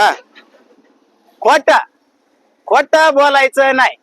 हा. खोट. खोट बोलायचं नाही.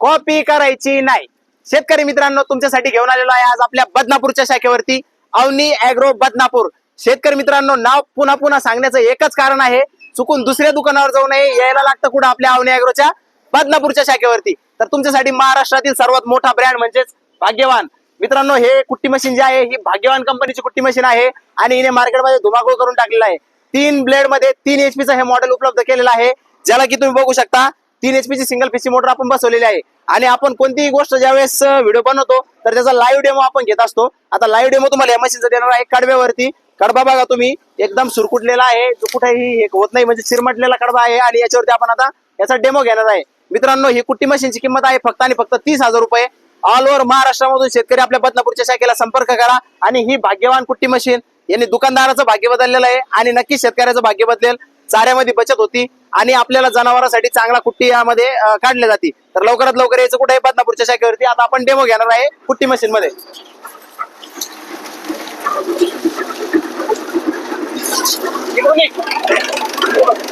कॉपी करायची नाही. शेतकरी मित्रांनो तुमच्यासाठी घेऊन आलेलो आहे आज आपल्या बदनापूरच्या शाखेवरती. अवनी अॅग्रो बदनापूर. शेतकरी मित्रांनो नाव पुन्हा पुन्हा सांगण्याचं एकच कारण आहे. चुकून दुसऱ्या दुकानावर जाऊ नये. यायला लागतं कुठं आपल्या अवनी अॅग्रोच्या बदनापूरच्या शाखेवरती. तर तुमच्यासाठी महाराष्ट्रातील सर्वात मोठा ब्रँड म्हणजेच भाग्यवान. मित्रांनो हे कुट्टी मशीन जे आहे ही भाग्यवान कंपनीची कुट्टी मशीन आहे. आणि हिने मार्केटमध्ये धुमाकूळ करून टाकलेला आहे. तीन ब्लेडमध्ये तीन एचपीचं हे मॉडेल उपलब्ध केलेलं आहे. ज्याला की तुम्ही बघू शकता तीन एचपीची सिंगल पीसी मोटर आपण बसवलेली आहे. आणि आपण कोणतीही गोष्ट ज्यावेळेस व्हिडिओ बनवतो तर त्याचा लाईव्ह डेमो आपण घेत असतो. आता लाईव्ह डेमो तुम्हाला या मशीनचा देणार आहे कडब्यावरती. कडबा बघा तुम्ही एकदम सुरकुटलेला आहे. जो कुठेही एक होत नाही म्हणजे चिरमटलेला कडबा आहे. आणि याच्यावरती आपण आता याचा डेमो घेणार आहे. मित्रांनो ही कुट्टी मशीनची किंमत आहे फक्त आणि फक्त तीस हजार रुपये. ऑल ओव्हर महाराष्ट्रामधून शेतकरी आपल्या बदनापूरच्या शाखेला संपर्क करा. आणि ही भाग्यवान कुट्टी मशीन यांनी दुकानदाराचं भाग्य बदललेलं आहे आणि नक्की शेतकऱ्याचं भाग्य बदलेल. चाऱ्यामध्ये बचत होती आणि आपल्याला जनावरांसाठी चांगला कुट्टी यामध्ये काढले काढल्या जाते. तर लवकरात लवकर यायचं कुठे? बदनापूरच्या शाखेवरती. आता आपण डेमो घेणार आहे कुट्टी मशीन मध्ये. Thank you.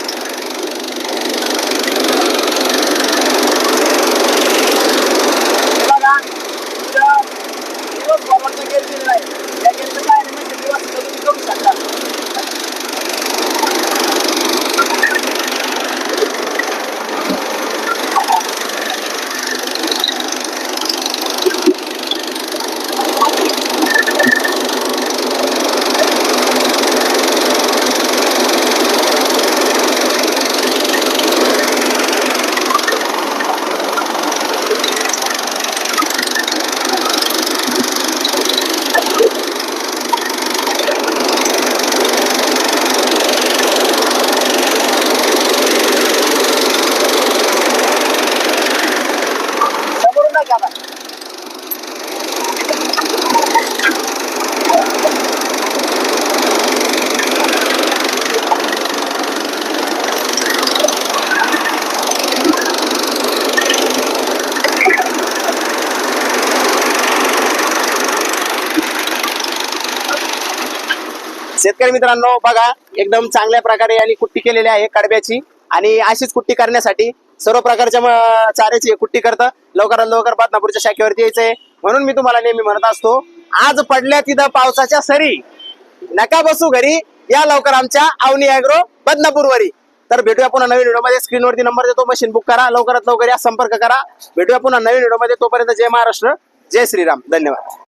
बघा, इथं दिवस फॉरवर्डचा गेअर दिलेला आहे. या गेअरचं काय आहे, म्हणजे दिवस सुद्धा तुम्ही करू शकता. समोरून नाही का आता? शेतकरी मित्रांनो बघा एकदम चांगल्या प्रकारे यांनी कुट्टी केलेली आहे कडब्याची. आणि अशीच कुट्टी करण्यासाठी सर्व प्रकारच्या चाऱ्याची कुट्टी करतं. लवकरात लवकर बदनापूरच्या शाखेवरती यायचंय. म्हणून मी तुम्हाला नेहमी म्हणत असतो आज पडल्या तिथं पावसाच्या सरी. नका बसू घरी. या लवकर आमच्या अवनी अॅग्रो बदनापूरवरी. तर भेटूया पुन्हा नवीन व्हिडिओमध्ये. स्क्रीनवरती नंबर देतो मशीन बुक करा. लवकरात लवकर या संपर्क करा. भेटूया पुन्हा नवीन व्हिडिओमध्ये. तोपर्यंत जय महाराष्ट्र जय श्रीराम. धन्यवाद.